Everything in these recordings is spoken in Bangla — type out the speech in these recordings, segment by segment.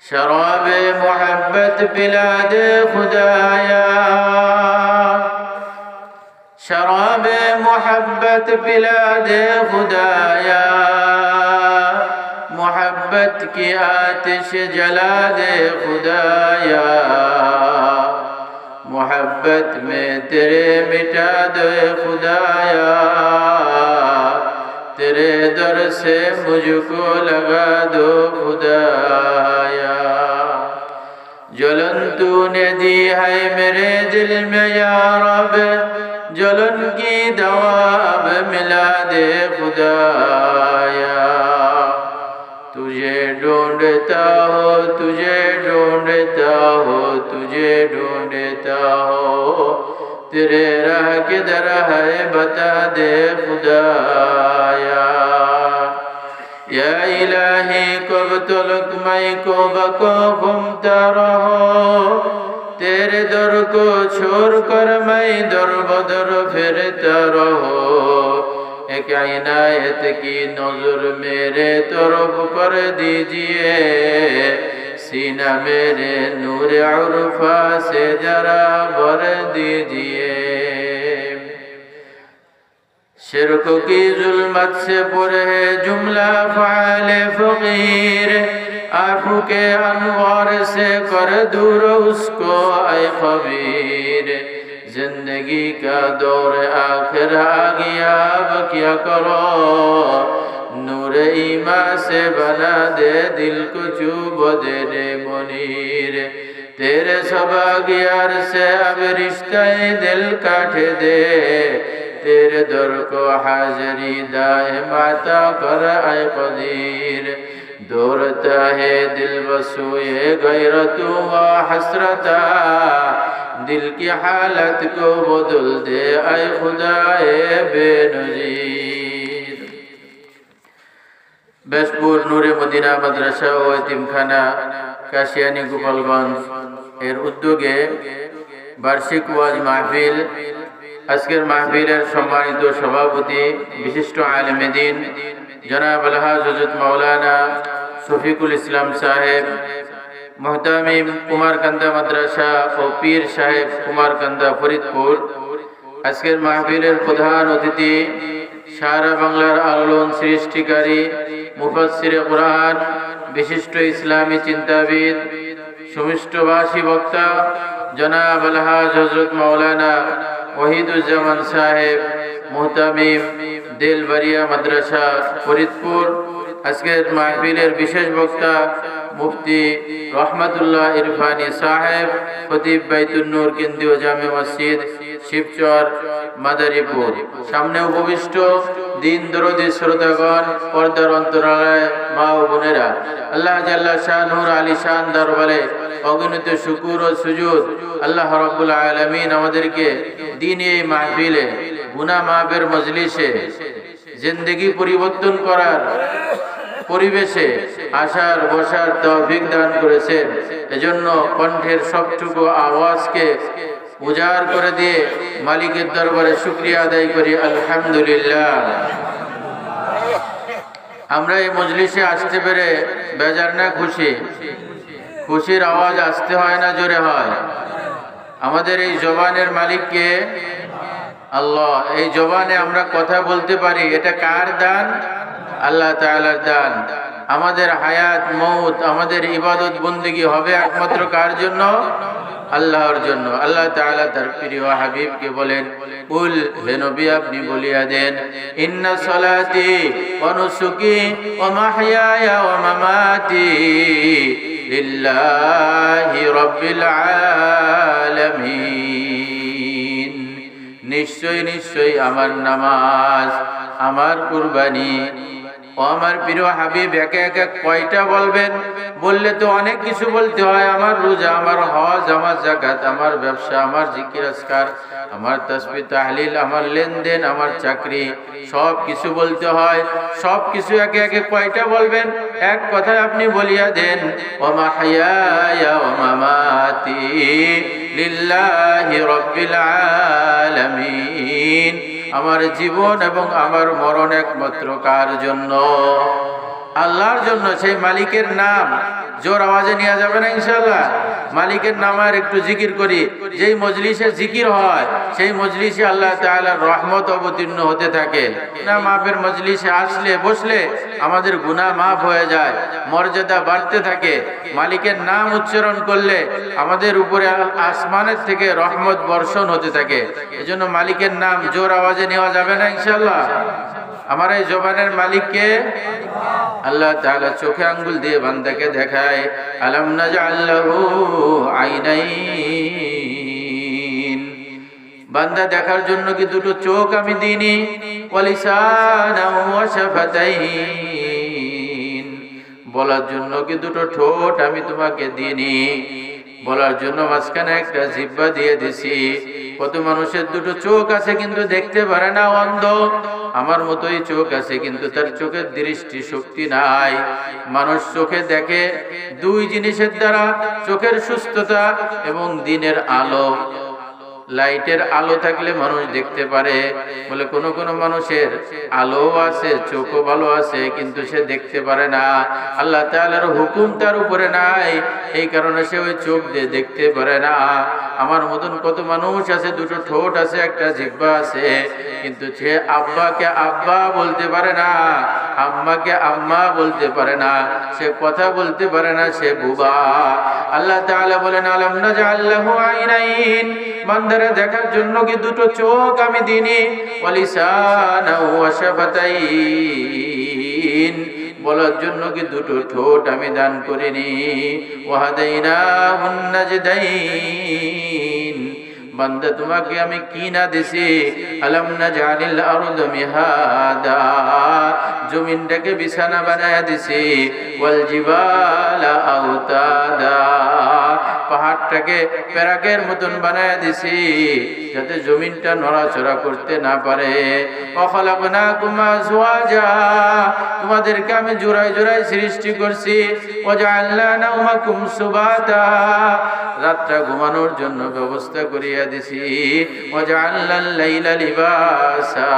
شراب محبت بلاد خدایا شراب محبت بلاد خدایا محبت کی آتش جلا دے خدایا محبت میں تیرے مٹا तेरे दर से मुझको लगा दो खुदाया। जलन तूने दी है मेरे दिल में यारब जलन की दवाब मिला दे खुदाया। तुझे ढूंढता हो, तुझे ढूंढता हो, तुझे ढूंढता हो। तेरे राह किधर है बता दे खुदाया या इलाही कब तलक मैं को बको घूमता रहो तेरे दर को छोड़ कर मैं दर बदर फिरता रहो एक इनायत की नजर मेरे तरफ कर दीजिए सीना मेरे नूर उर्फा से जरा भर दीजिए शिरक की जुल्मत से पुर है जुमला फ़ाल फ़कीर आंखों के अनवार से कर दूर उसको आए खबीर जिंदगी का दौर आखिर आ गया अब क्या करो नूर ईमा से बना दे दिल को चुब दे रे मुनीर तेरे सबागियार से अब रिश्ते दिल काट दे तेरे दर को हाजरी दाए माता कर आए कदीर दौड़ता है दिल बसोए गैरतु व हसरता दिल की हालत को बदल दे आए खुदाए बेनजीर বেশপুর নূরে মদিনা মাদ্রাসা ও এতিমখানা কাশিয়ানি গোপালগঞ্জ। এর উদ্যোগে বার্ষিক ওয়াজ মাহফিল। আজকের মাহফিলের সম্মানিত সভাপতি, বিশিষ্ট আলমেদিন জনাব আলহাজ মাওলানা শফিকুল ইসলাম সাহেব, মোহতামিম কুমারকান্দা মাদ্রাসা ও পীর সাহেব কুমারকান্দা ফরিদপুর। আজকের মাহফিলের প্রধান অতিথি সারা বাংলার আলোড়ন সৃষ্টিকারী মুফাসিরে কোরআন, বিশিষ্ট ইসলামী চিন্তাবিদ, সুমিষ্টভাষী বক্তা জনাব আলহাজ হজরত মাওলানা ওহিদুজ্জামান সাহেব, মোহতামিম দেলবাড়িয়া মাদ্রাসা, ফরিদপুর। আজকের মাহফিলের বিশেষ বক্তা মুফতি রহমতুল্লাহ ইরফানি সাহেব, খতিব বাইতুন্নুর কেন্দ্রীয় জামে মসজিদ, শিবচর, মাদারীপুর। সামনে উপবিষ্ট দিন দরদি শ্রোতাগণ, পর্দার অন্তরালয় মা ও বোনেরা, আল্লাহ জাল্লা শাহুর আলী শান দরবারে অগণিত শুকুর ও সুজুদ আল্লাহ রব্বুল আলমিন আমাদেরকে দিন এই মাহফিলে, গুনা মাহবের মজলিসে জিন্দগি পরিবর্তন করার পরিবেশে আসার, বসার তৌফিক দান করেছেন। এজন্য কণ্ঠের সবটুকু আওয়াজকে উজাড় করে দিয়ে মালিকের দরবারে শুক্রিয়া আদায় করি, আলহামদুলিল্লাহ। আমরা এই মজলিসে আসতে পেরে বেজার না খুশি। খুশির আওয়াজ আসতে হয় না, জোরে হয়। আমাদের এই জবানের মালিককে আল্লাহ। এই জবানে আমরা কথা বলতে পারি, এটা কার দান? আল্লাহ তাআলার দান। আমাদের হায়াত, মৌত, আমাদের ইবাদত বন্দিগি হবে একমাত্র কার জন্য? আল্লাহর জন্য। আল্লাহ তাআলা তার প্রিয় হাবিবকে বলেন, কুল, হে নবী, আপনি বলিয়া দেন, ইন্না সলাতি ওয়া নুসুকি ওয়া মাহইয়ায়া ওয়া মামাতি লিল্লাহি রাব্বিল আলামিন। নিশ্চয় নিশ্চয় আমার নামাজ, আমার কুরবানি ও আমার প্রিয় হাবিব, একে একে কয়টা বলবেন? বললে তো অনেক কিছু বলতে হয়। আমার রোজা, আমার হজ, আমার জাকাত আমার ব্যবসা, আমার জিকির আসকার আমার তসবি তাহলিল, আমার লেনদেন, আমার চাকরি, সব কিছু বলতে হয়। সব কিছু একে একে কয়টা বলবেন? এক কথায় আপনি বলিয়া দেন, ওমা হাইয়া ওমা মাতি লিল্লাহি রব্বিল আলামিন। আমার জীবন এবং আমার মরণ একমাত্র কার জন্য? আল্লাহর জন্য সেই মালিকের নাম জোর আওয়াজে নেওয়া যাবে না ইনশাল্লাহ মালিকের নামার একটু জিকির করি। যেই মজলিসে জিকির হয়, সেই মজলিসে আল্লাহ তাআলার রহমত অবতীর্ণ হতে থাকে। না মাপের মজলিসে আসলে, বসলে আমাদের গুনাহ মাফ হয়ে যায়, মর্যাদা বাড়তে থাকে। মালিকের নাম উচ্চারণ করলে আমাদের উপরে আসমানের থেকে রহমত বর্ষণ হতে থাকে। এজন্য মালিকের নাম জোর আওয়াজে নেওয়া যাবে না ইনশাল্লাহ আমার এই জবানের মালিককে আল্লাহ তাআলা চোখে আঙ্গুল দিয়ে বান্দাকে দেখায়, আলাম নাজআল্লাহু আইনাইন? বান্দা দেখার জন্য কি দুটো চোখ আমি দিইনি? ওয়ালিসানাও ওয়া শাফাতাইন? বলার জন্য কি দুটো ঠোঁট আমি তোমাকে দিইনি? বলার জন্য মাঝখানে একটা জিব্বা দিয়ে দিছি। কত মানুষের দুটো চোখ আছে কিন্তু দেখতে পারে না অন্ধ। আমার মতোই চোখ আছে, কিন্তু তার চোখের দৃষ্টি শক্তি নাই। মানুষ চোখে দেখে দুই জিনিসের দ্বারা, চোখের সুস্থতা এবং দিনের আলো। লাইটের আলো থাকলে মানুষ দেখতে পারে। বলে কোন কোন মানুষের আলো আছে, চোখও ভালো আছে, কিন্তু সে দেখতে পারে না। আল্লাহ তাআলার হুকুম তার উপরে নাই। এই কারণে সে ওই চোখ দিয়ে দেখতে পারে না। আমার মতন কত মানুষ আছে, দুটো ঠোঁট আছে, একটা জিব্বা আছে, কিন্তু সে আব্বাকে আব্বা বলতে পারে না, আম্মাকে আম্মা বলতে পারে না, সে কথা বলতে পারে না, সে বুবা। আল্লাহ তাআলা বলেন, আলাম নাজআল্লাহু আইনাইন? বান্দারে দেখার জন্য কি দুটো চোখ আমি দিনি? বলার জন্য কি দুটো ঠোঁট আমি দান করিনি? ওয়াহাদাইনাহুন নাজদাইন। বান্দা, তোমাকে আমি কি না দিছি? আলাম না জানিল জমিনটাকে বিছানা বানায় দিছি। ওয়াল জিবালা পাহাড়টাকে প্যারাকের মতন বানায় দিছি, যাতে জমিনটা নড়াচড়া করতে না পারে। তোমাদেরকে আমি জোড়ায় জোড়ায় সৃষ্টি করছি। নাউমাকুম সুবাতা, রাতটা ঘুমানোর জন্য ব্যবস্থা করিয়া দিছি। লিবাসা,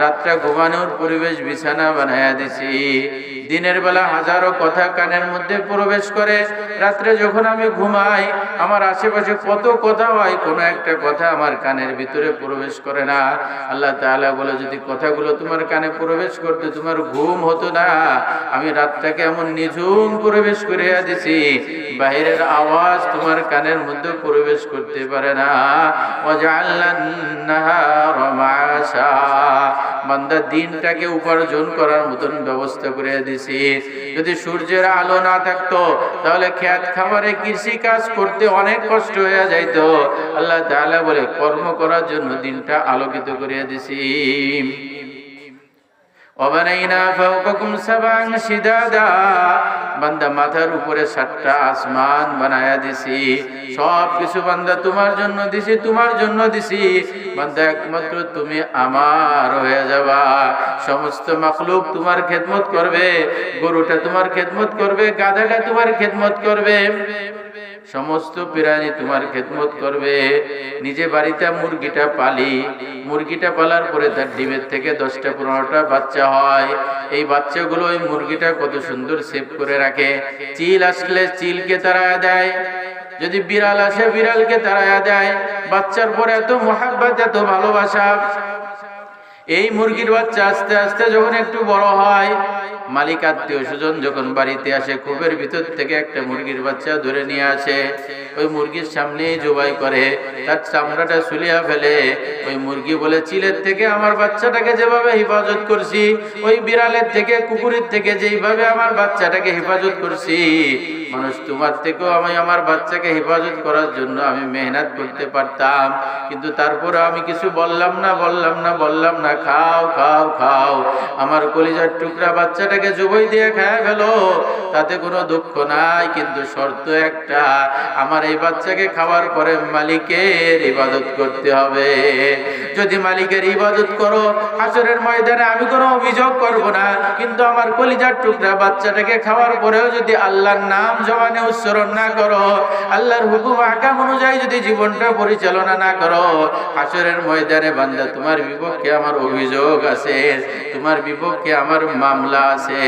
রাতটা ঘুমানোর পরিবেশ বিছানা বানায়া দিছি। দিনের বেলা হাজারো কথা কানের মধ্যে প্রবেশ করে। রাত্রে যখন আমি ঘুমাই, আমার আশেপাশে কত কথা হয়, কোনো একটা কথা আমার কানের ভিতরে প্রবেশ করে না। আল্লাহ তাআলা বলে, যদি কথাগুলো তোমার কানে প্রবেশ করতে, তোমার ঘুম হতো না। আমি রাতটাকে এমন নিঝুম প্রবেশ করিয়া দিছি বাইরের আওয়াজ তোমার কানের মধ্যে প্রবেশ করতে পারে না। বান্দা দিনটাকে উপার্জন করার মতন ব্যবস্থা করে দিছি যদি সূর্যের আলো না থাকতো, তাহলে খেত খামারে কৃষি কাজ করতে অনেক কষ্ট হয়ে যাইতো। আল্লাহ তাআলা বলে, কর্ম করার জন্য দিনটা আলোকিত করে দিছি শিদাদা বান্দা মাথার উপরে সাতটা আসমান বানায়া দিছি। সব কিছু বান্দা তোমার জন্য দিছি, তোমার জন্য দিছি। বান্দা একমাত্র তুমি আমার হয়ে যাবা। সমস্ত মাখলুক তোমার খেদমত করবে, গরুটা তোমার খেদমত করবে, গাধাটা তোমার খেদমত করবে। সমস্ত প্রাণী তোমার খেদমত করবে। নিজে বাড়িতে মুরগিটা পালি। মুরগিটা পালার পরে তার ডিমের থেকে দশটা পনেরোটা বাচ্চা হয়। এই বাচ্চাগুলো ওই মুরগিটা কত সুন্দর সেভ করে রাখে। চিল আসলে চিলকে তারা দেয়। যদি বিড়াল আসে বিড়ালকে তারা দেয়। বাচ্চার পরে এত মহাব্বাত, এত ভালোবাসা। এই মুরগির বাচ্চা আস্তে আস্তে যখন একটু বড় হয় মালিক আত্মীয় স্বজন যখন বাড়িতে আসে কূপের ভিতর থেকে একটা মুরগির বাচ্চা ধরে নিয়ে আসে। ওই মুরগির সামনে জবাই করে, তার চামড়াটা সুলিয়া ফেলে। ওই মুরগি বলে, চিলের থেকে আমার বাচ্চাটাকে যেভাবে হেফাজত করছি, ওই বিড়ালের থেকে, কুকুরের থেকে যেইভাবে আমার বাচ্চাটাকে হেফাজত করছি মানুষ, তোমার থেকেও আমি আমার বাচ্চাকে হেফাজত করার জন্য আমি মেহনত করতে পারতাম। কিন্তু তারপরে আমি কিছু বললাম না বললাম না বললাম না, খাও খাও খাও। আমার কলিজার টুকরা বাচ্চাটাকে জুবই দিয়ে খায় ফেলো। তাতে কোনো দুঃখ নাই, কিন্তু শর্ত একটা, আমার এই বাচ্চাকে খাওয়ার পরে মালিকের ইবাদত করতে হবে। যদি মালিকের ইবাদত করো, হাসরের ময়দানে আমি কোনো অভিযোগ করব না, কিন্তু আমার কলিজার টুকরা বাচ্চাটাকে খাওয়ার পরেও যদি আল্লাহর নাম জবানে উচ্চারণ না করো, আল্লাহর হুকুম আকাম অনুযায়ী যদি জীবনটা পরিচালনা না করো, হাসরের ময়দানে বান্দা, তোমার বিপক্ষে আমার অভিযোগ আছে, তোমার বিপক্ষে আমার মামলা আছে।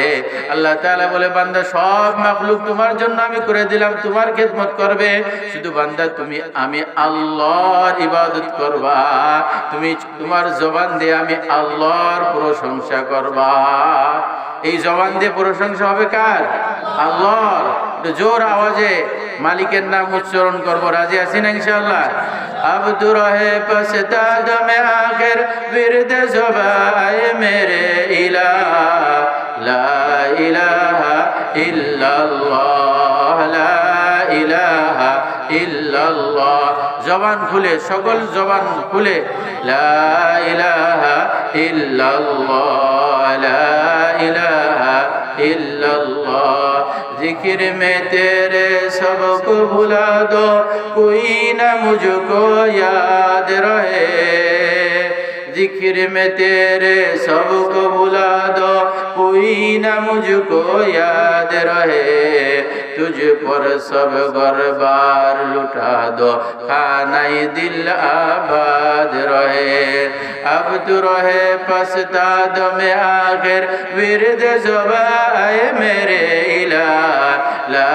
আল্লাহ তাআলা বলে, বান্দা সব মাখলুক তোমার জন্য আমি করে দিলাম, তোমার খেদমত করবে। শুধু বান্দা, তুমি, আমি আল্লাহর ইবাদত করবা। তুমি তোমার জবান দিয়ে আমি আল্লাহর প্রশংসা করবা। এই জবান দিয়ে প্রশংসা হবে কার? আল্লাহর। জোর আওয়াজে মালিকের নাম উচ্চারণ করব। রাজি আছি না ইনশাল্লাহ আব্দু রহে পাশে দাদমে আখের বিরদে জবাই মেরে ইলা لا إله إلا الله لا إله إلا الله জবান খুলে সকল জবান খুলে লা ইলাহা ইল্লাল্লাহ লা ইলাহা ইল্লাল্লাহ ذکر میں تیرے سب کو بھلا دو کوئی نہ مجھ کو یاد رہے ذکر میں تیرے سب کو بھلا دو कोई ना मुझको याद रहे तुझ पर सब गरबार लुटा दो खानाई दिल आबाद रहे अब तू रहे पछता दो में आखिर विरद जबाए मेरे इला ला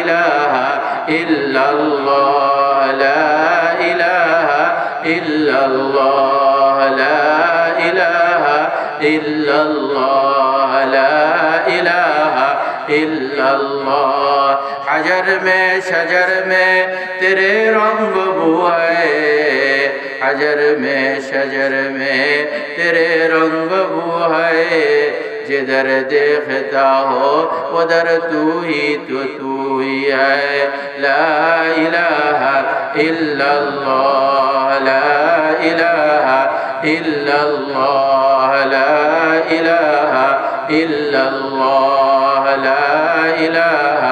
इलाहा इल्लल्लाह ला इलाहा इल्लल्लाह ला इलाहा इल्लल्लाह ला इलाहा इल्लल्लाह हजर में शजर में तेरे रंग बुआए हजर में शजर में तेरे रंग बुआए जिधर देखता हो उधर तू ही तो तू ही है ला इलाहा इल्लल्लाह ला इलाहा إلا الله لا إله إلا الله لا إله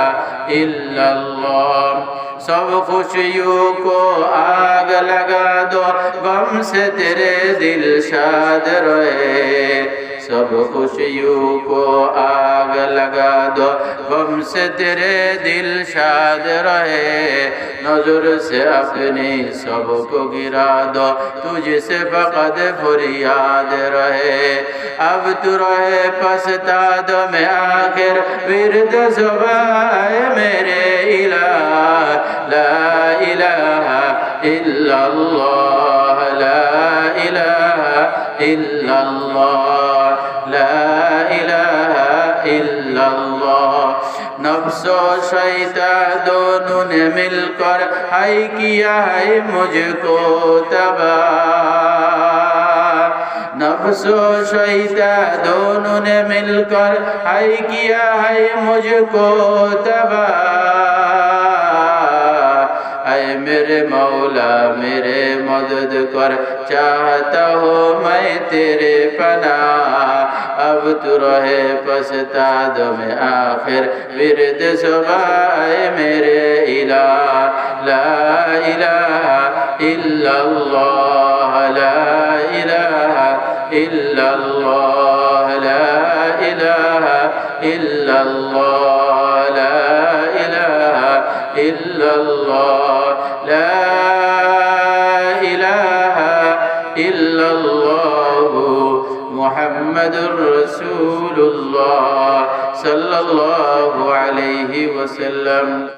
إلا الله سب خوشیوں کو آگ لگا دو غم سے تیرے دل شاد رہے सब खुशियों को आग लगा दो गम से तेरे दिल शाद रहे नजर से अपनी सबको गिरा दो तुझसे फकद फरियाद रहे अब तू रहे पछता दो मैं आखिर विरद जुबाए मेरे इला ला इलाहा इल्लल्लाह ला इलाहा इल्लल्लाह ला नफ्स और शैता दोनों ने मिलकर हाय किया है मुझको तबाह नफ्स और शैता दोनों ने मिलकर हाय किया है मुझको तबाह मेरे मौला मेरे मदद कर चाहता हो मैं तेरे पना अब तू रहे पछता दो मैं आखिर विरद सुबाए मेरे इला इला इल्लल्लाह इला इल्लल्लाह इला इल्लल्लाह इला इल्लल्लाह صلى الله عليه وسلم.